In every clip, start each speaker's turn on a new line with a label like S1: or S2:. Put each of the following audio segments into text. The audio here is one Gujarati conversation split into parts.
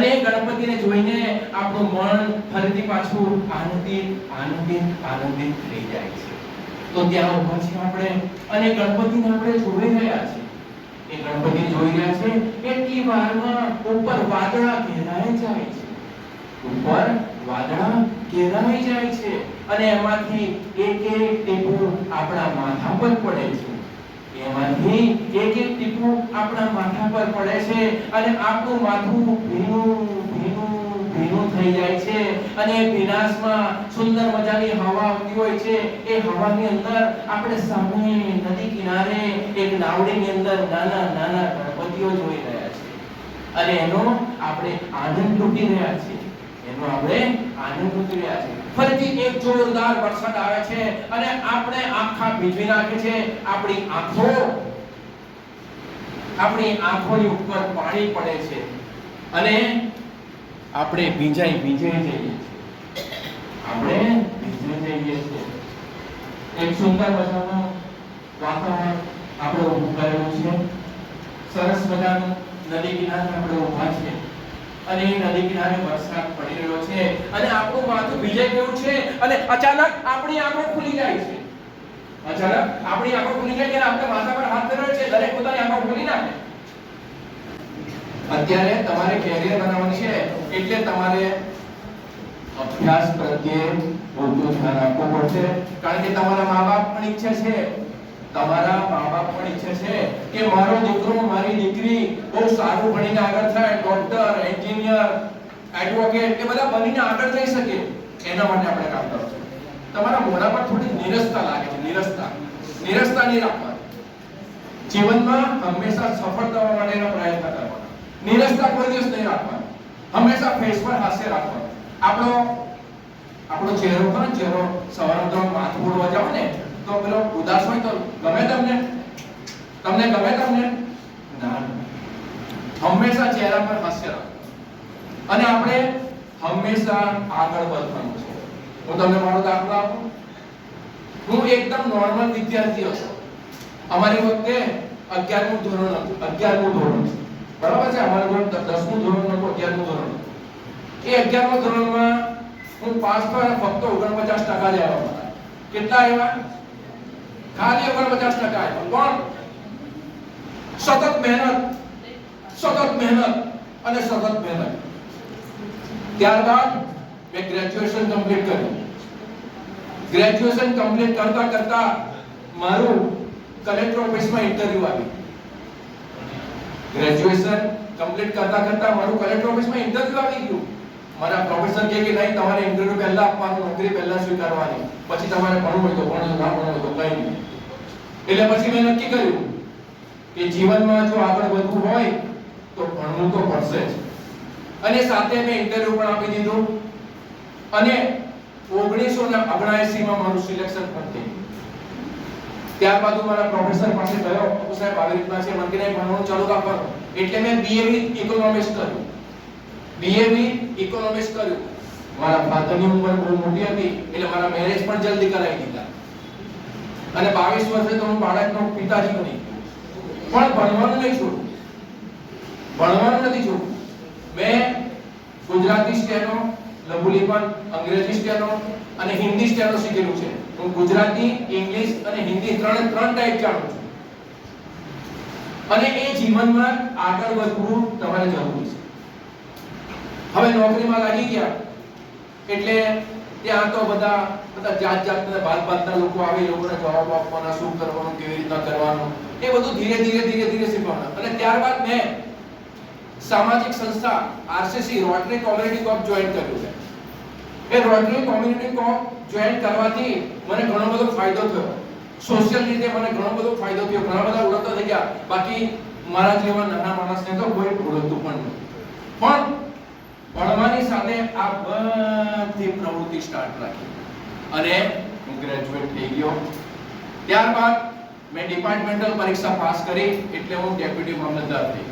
S1: અને ગણપતિને જોઈને આપણું મન ફરીથી પાછું આનંદિત આનંદિત આનંદિત થઈ જાય છે. તો ત્યાં ઊભા છે આપણે અને ગણપતિને આપણે જોઈ રહ્યા છીએ. એ ગણપતિ જોઈ રહ્યા છે, એટલી વારમાં ઉપર વાદળા ઘેરાઈ જાય છે. ઉપર વાદળા ઘેરાઈ જાય છે. અને એમાંથી એક એક ટીપું આપણા માથા પર પડે છે. એમાંથી એક એક ટીપું આપણા માથા પર પડે છે અને આપણું માથું ભીનું ભીનું ભીનું થઈ જાય છે. અને ભીનાશમાં સુંદર મજાની હવા આવતી હોય છે. એ હવાની અંદર આપણે સામે નદી કિનારે એક નાવડીની અંદર નાના નાના ગણપતિઓ જોઈ રહ્યા છે. અને એનો આપણે આનંદ લૂટી રહ્યા છીએ. એનો આપણે આનંદ લૂટી રહ્યા છીએ. ફરીથી એક જોરદાર વરસાદ આવે છે અને આપણે આખા ભીંજવી નાખે છે. આપણી આંખો, આપણી આંખોની ઉપર પાણી પડે છે અને આપણે ભીંજાઈ ભીંજાઈ જઈએ છીએ. આપણે ભીંજાઈ જઈએ છીએ. એક સુંદર મજાનું વાતાવરણ આપણે ઊભું કરેલું છે. સરસ મજાનું નદી કિનારે આપણે ઊભા છીએ. અને નદી કિનારે વરસાદ પડી રહ્યો છે. અને આપણું માથું ભીજાઈ ગયું છે અને અચાનક આપણી આંખો ખુલી જાય છે. અચાનક આપણી આંખો ખુલી જાય ત્યારે આપણે માથા પર હાથ ધર્યો છે. દરેક પોતાની આંખો ખુલી નાખે. અત્યારે તમારે કેરિયર બનાવવાનું છે એટલે તમારે અભ્યાસ પ્રત્યે બહુ ધ્યાન આપવું પડશે. કારણ કે તમારા મા બાપ પણ ઈચ્છે છે તમારા મા બાપ પણ ઈચ્છે છે કે મારો દીકરો, મારી દીકરી બહુ સારું ભણીને આગળ થાય ડોક્ટર એન્જિનિયર એડવોકેટ કે બધા બનીને આગળ જઈ શકે, એના માટે આપણે કામ કરવું તમારા મોઢા પર થોડી નિરસતા લાગે છે, નિરસતા. નિરસતા નહીં રાખવાની જીવનમાં હંમેશા સફળ થવા માટેનો પ્રયત્ન કરવાનો. નિરસતા કોઈ દિવસ નહીં રાખવાનો. હંમેશા ફેસ પર હાસ્ય રાખવાનું. આપણો આપણો ચહેરો પણ ચહેરો સવાર તમે માથું ઉડવા જાવ ને તો પેલો ઉદાસ હોય તો ગમે તમને. તમને ગમે તમને? ના. હંમેશા ચહેરા પર હાસ્ય રાખો. અને આપણે હંમેશા આગળ વધવાનું છે. હું તમને મારો દાખલો આપું. હું એકદમ નોર્મલ વિદ્યાર્થી હતો. અમારી વખતે 11મું ધોરણ હતું. 11મું ધોરણ. બરાબર છે? અમારે ધોરણ 10મું ધોરણ નતું 11મું ધોરણ એ 11મા ધોરણમાં હું પાસ થયો ફક્ત 49% ટકા જ આવ્યા કેટલા આવ્યા? ખાલી 49% ટકા આવ્યા પણ સતત મહેનત સતત મહેનત અને સતત મહેનત. ત્યારબાદ મેં ગ્રેજ્યુએશન કમ્પ્લીટ કર્યું. ગ્રેજ્યુએશન કમ્પ્લીટ કરતા કરતા મારું કલેક્ટર ઓફિસમાં ઇન્ટરવ્યુ આવ્યું ગ્રેજ્યુએશન કમ્પ્લીટ કરતા કરતા મારું કલેક્ટર ઓફિસમાં ઇન્ટરવ્યુ આવી ગયું. મારા પ્રોફેસર કહે કે નહીં, તમારે ઇન્ટરવ્યુ પહેલા આપવાનું, નોકરી પહેલા સ્વીકારવાની. પછી તમારે ભણવું હોય તો ભણો, ના ભણવું તો કંઈ નહીં. એટલે પછી મેં નક્કી કર્યું કે જીવનમાં જો આગળ વધવું હોય તો ભણવું તો પડશે જ. અને સાથે મેં ઇન્ટરવ્યુ પણ આપી દીધું. અને ઓગણીસો ને માં મારું સિલેક્શન પણ થઈ ત્યારબાદ મારા પ્રોફેસર પાસે ગયો. સાહેબ, આવી રીતના છે મને કે ભણવાનું ચાલુ રાખવાનું. એટલે મેં બીએ ઇકોનોમિક્સ કર્યું. બીએ વિથ ઇકોનોમિક્સ કર્યું. મારા ફાધરની ઉંમર બહુ મોટી હતી, એટલે મારા મેરેજ પણ જલ્દી કરાવી દીધા. અને 22 વર્ષે તો હું બાળકનો પિતાજી બની પણ ભણવાનું નહીં છોડું. ભણવાનું નથી છોડું. મેં ગુજરાતી સ્ટેનો લઘુલેખન અંગ્રેજી સ્ટેનો અને હિન્દી સ્ટેનો શીખેલું છે. હું ગુજરાતી, ઇંગ્લિશ અને હિન્દી ત્રણે ત્રણ ટાઈપ જાણું છું. અને એ જીવનમાં આગળ વધવું તમારે જરૂરી છે. હવે નોકરીમાં લાગી ગયા. એટલે ત્યાં તો બધા બધા જાત જાતના ભાત ભાતના લોકો આવે લોકોને જવાબ આપવાના, શું કરવાનું, કેવી રીતના કરવાનું, એ બધું ધીરે ધીરે ધીરે ધીરે શીખવાના. અને ત્યારબાદ મેં સામાજિક સંસ્થા RCC Rotary community corps join કર્યું છે. એ રોટરી કોમ્યુનિટી કોપ જોઈન કરવાથી મને ઘણો બધો ફાયદો થયો. સોશિયલ રીતે મને ઘણો બધો ફાયદો થયો. ઘણા બધા ઓળખતા થઈ ગયા. બાકી મારા જેવા નાના માણસને તો કોઈ ઓળખતું પણ નહીં ભણવાની સાથે આ બધી પ્રવૃત્તિ સ્ટાર્ટ રાખી. અને હું ગ્રેજ્યુએટ થઈ ગયો. ત્યારબાદ મેં ડિપાર્ટમેન્ટલ પરીક્ષા પાસ કરી એટલે હું ડેપ્યુટી મામલતદાર થઈ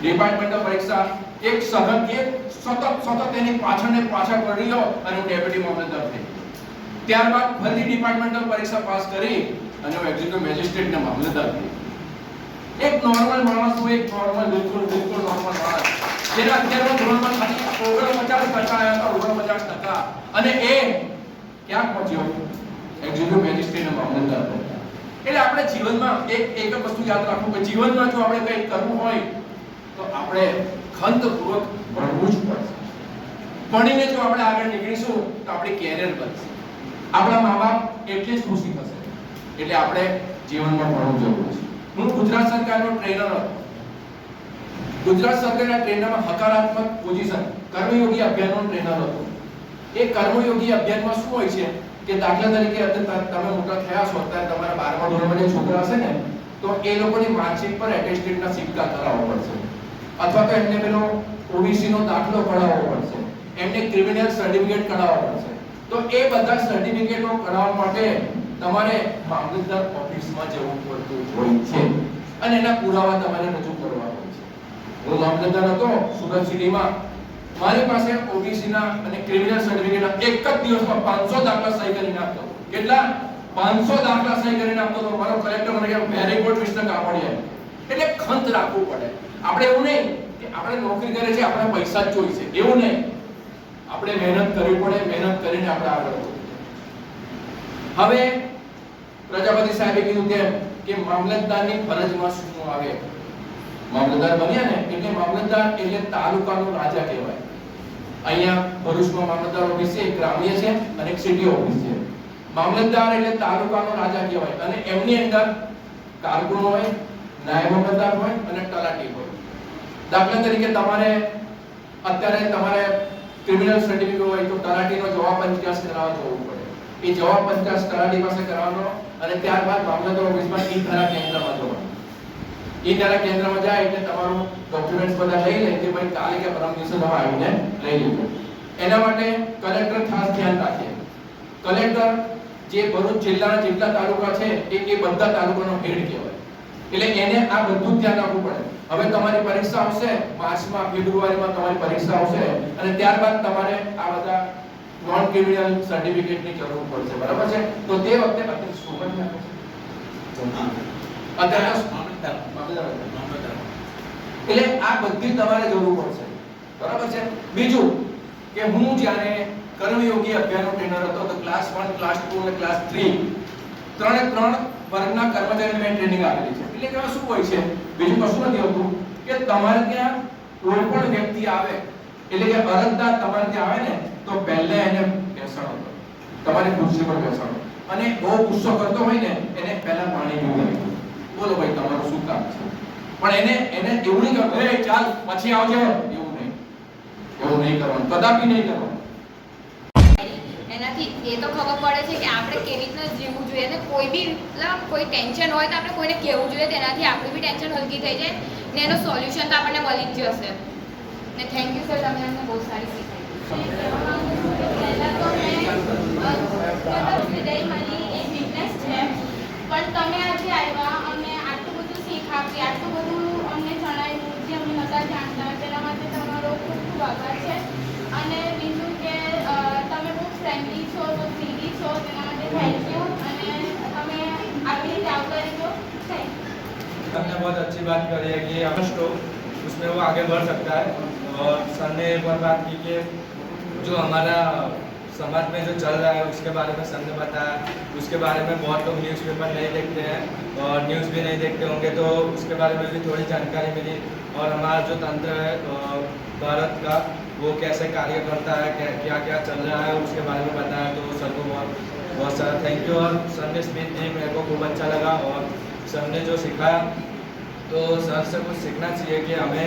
S1: ડિપાર્ટમેન્ટલ પરીક્ષા એક સતત એક સતત સતત એની પાછળ ને પાછળ પડી ગયો અને હું ડેપ્યુટી મામલતદાર થઈ ત્યારબાદ ફરી ડિપાર્ટમેન્ટલ પરીક્ષા પાસ કરી અને હું એક્ઝિક્યુટિવ મેજિસ્ટ્રેટ ને મામલતદાર થઈ એક નોર્મલ માણસ હું, એક નોર્મલ બિલકુલ બિલકુલ નોર્મલ માણસ. જેના અત્યારના ધોરણમાં ખાલી ઓગણપચાસ ટકા આવ્યા હતા ઓગણપચાસ ટકા. અને એ ક્યાં પહોંચ્યો? એક્ઝિક્યુટિવ મેજિસ્ટ્રેટ મામલતદાર. એટલે આપણે જીવનમાં એક એક વસ્તુ યાદ રાખવું કે જીવનમાં જો આપણે કંઈક કરવું હોય તો આપણે ખંતપૂર્વક ભણવું જ પડશે. ભણીને જો આપણે આગળ નીકળીશું તો આપણી કેરિયર બનશે. આપણા મા બાપ એટલી જ ખુશી થશે. એટલે આપણે જીવનમાં ભણવું જરૂરી છે. હું ગુજરાત સરકારનો ટ્રેનર હતો. ગુજરાત સરકારના ટ્રેનરમાં હકારાત્મક પોઝિશન કર્મયોગી અભિયાનનો ટ્રેનર હતો. એ કર્મયોગી અભિયાનમાં શું હોય છે કે દાખલા તરીકે તમે મોટા થયા છો, અત્યારે તમારા બારમા ધોરણમાં જે છોકરા હશે ને, તો એ લોકોની માર્કશીટ પર એટેસ્ટેડના સિક્કા કરાવવો પડશે. અથવા તો એમને પેલો ઓબીસી નો દાખલો કઢાવવો પડશે. એમને ક્રિમિનલ સર્ટિફિકેટ કઢાવવો પડશે. તો એ બધા સર્ટિફિકેટો કઢાવવા માટે તમારે મામલતદાર ઓફિસમાં જવું પડતું હોય છે. અને એના પુરાવા તમારે રજૂ હું મામલતદાર હતો સુરત સિટીમાં. મારી પાસે ઓબીસી ના અને ક્રિમિનલ સર્ટિફિકેટના એક જ દિવસમાં 500 દાખલા સહી કરીને આપતો. હતો. કેટલા? 500 દાખલા સહી કરીને આપતો તો મારો કલેક્ટર મને કહે વેરી ગુડ મિસ્ટર કાપડિયા એટલે ખંત રાખવું પડે. આપણે એવું નહીં કે આપણે નોકરી કરે છે, આપણે પૈસા જ જોઈશે એવું નહીં. આપણે મહેનત કરવી પડે, મહેનત કરીને આપણે આગળ હવે પ્રજાપતિ સાહેબે કીધું કે મામલતદારની ફરજમાં શું આવે? મામલતદાર બન્યા ને, એટલે મામલતદાર એટલે તાલુકાનો રાજા કહેવાય. અહીંયા ભરૂચમાં મામલતદાર ઓફિસ છે ગ્રામ્ય છે અને એક સિટી ઓફિસ છે. મામલતદાર એટલે તાલુકાનો રાજા કહેવાય અને એમની અંદર કારકુન હોય, નાયબ મામલતદાર હોય અને તલાટી હોય. દાખલા તરીકે તમારે અત્યારે તમારે ક્રિમિનલ સર્ટિફિકેટ હોય તો તલાટીનો જવાબ પંચકાસ કરાવવા જવું પડે. એ જવાબ પંચકાસ તલાટી પાસે કરાવવાનો અને ત્યારબાદ મામલતદાર ઓફિસમાં ઈ ધારા કેન્દ્રમાં જવાનું. ઈ ધારા કેન્દ્રમાં જાય એટલે તમારું ડોક્યુમેન્ટ્સ બધા લઈ લે કે ભાઈ કાલે કે પરમ દિવસે તમે આવીને લઈ લેજો. એના માટે કલેક્ટર ખાસ ધ્યાન રાખે. કલેક્ટર જે ભરૂચ જિલ્લાના જેટલા તાલુકા છે એ એ બધા તાલુકાનો હેડ કહેવાય. એટલે એને આ બધું ધ્યાન રાખવું પડે. હવે તમારી પરીક્ષા આવશે માર્ચમાં ફેબ્રુઆરીમાં તમારી પરીક્ષા આવશે અને ત્યારબાદ તમારે આ બધા નોન ક્રિમિનલ સર્ટિફિકેટની જરૂર પડશે. બરાબર છે? તો તે વખતે અત્યારે સ્ટુડન્ટ અત્યારે. એટલે આ બધી તમારે જોવું પડશે. બરાબર છે? બીજું કે હું જ્યારે કર્મયોગી અભ્યાસનો ટ્રેનર હતો તો ક્લાસ 1 ક્લાસ 2 અને ક્લાસ 3 ત્રણે ત્રણ વર્ગના કર્મચારીને મેં ટ્રેનિંગ આપેલી છે. એટલે કે શું હોય છે? બીજું કશું નથી હોતું કે તમારે ત્યાં કોઈ પણ વ્યક્તિ આવે, એટલે કે અરજદાર તમારે ત્યાં આવે ને, તો પહેલા એને બેસાડો. તમારી ખુરશી પર બેસાડો. અને બહુ ગુસ્સો કરતો હોય ને, એને પહેલા પાણી પીવડાવી બોલો ભાઈ, તમારું શું કામ છે? પણ એને એને એવું નહીં કરવું એ, ચાલ, પછી આવજો. એવું નહીં. એવું નહીં કરવાનું. કદાપી નહીં કરવાનું.
S2: એનાથી એ તો ખબર પડે છે કે આપણે કેવી રીતના જીવવું જોઈએ અને કોઈ બી, મતલબ કોઈ ટેન્શન હોય તો આપણે કોઈને કહેવું જોઈએ. તેનાથી આપણી બી ટેન્શન હલકી થઈ જાય ને એનો સોલ્યુશન તો આપણને મળી જ જશે. ને થેન્ક યુ સર તમે અમને બહુ સારી
S3: પણ તમે આજે આવ્યા અમને આટલું બધું શીખ આપી આટલું બધું અમને જણાવ્યું જે અમે નહોતા જાણતા તેના માટે તમારો ખૂબ ખૂબ આભાર છે અને બીજું કે અ, તમે બહુ ફ્રેન્ડલી છો બહુ ફ્રીલી છો તેના માટે થેન્ક યુ અને તમે આવી રીતે આવતા રહેજો થેન્ક યુ
S4: हमने बहुत अच्छी बात करी है कि अगर स्टोव उसमें वो आगे बढ़ सकता है और सर ने एक और बात की कि जो हमारा समाज में जो चल रहा है, उसके बारे में सर ने बताया। उसके बारे में बहुत लोग न्यूज़पेपर नहीं देखते हैं और न्यूज़ भी नहीं देखते होंगे तो उसके बारे में भी थोड़ी जानकारी मिली। और हमारा जो तंत्र है भारत का, वो कैसे कार्य करता है, क्या क्या क्या चल रहा है, उसके बारे में बताया तो सर को बहुत बहुत सारा थैंक यू और सर ने स्पीच दी, मेरे को खूब अच्छा लगा। और सर ने जो सिखाया तो सर से कुछ सीखना चाहिए कि हमें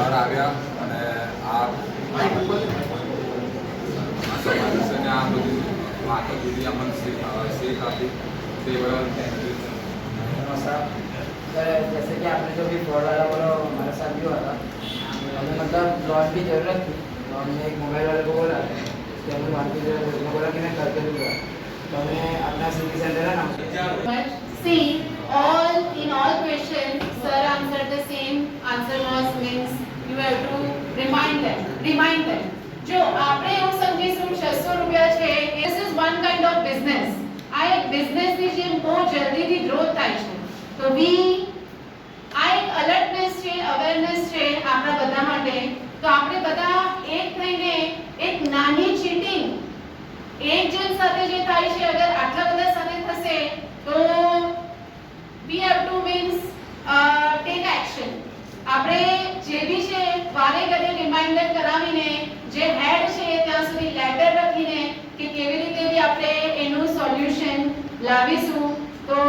S5: સર
S6: આવ્યા અને આ સમાવેશ આ બધી વાતો કીધી અમને શીખ અ, શીખ આપી તે બદલ થેન્ક યુ
S7: सर जैसे कि आपने जो भी फ्रॉड वाला बोला वो हमारे साथ भी हुआ था हमें मतलब लोन की ज़रूरत थी तो हमने एक मोबाइल वाले को बोला कि हमें लोन की ज़रूरत है उसने बोला कि मैं करके दूंगा तो हमने अपना सिटी सेंटर है ना
S8: But see, all in all questions, sir answered the same. Answer was means have to remind them remind them જો આપણે એવું સમજીશું છસો રૂપિયા છે this is one kind of business આ એક બિઝનેસની જેમ બહુ જલ્દીથી ગ્રોથ થાય છે. તો વી આ એક અલર્ટનેસ છે અવેરનેસ છે આપણા બધા માટે. તો આપણે બધા એક થઈને એક નાની ચીટિંગ એક જણ સાથે જે થાય છે, અગર આટલા બધા સાથે થશે તો we have to means uh, take action આપણે જે બી છે વારે ઘડીએ રિમાઇન્ડર કરાવીને જે હેડ છે ત્યાં સુધી લેટર લખીને કે કેવી રીતે બી આપણે એનું સોલ્યુશન લાવીશું, તો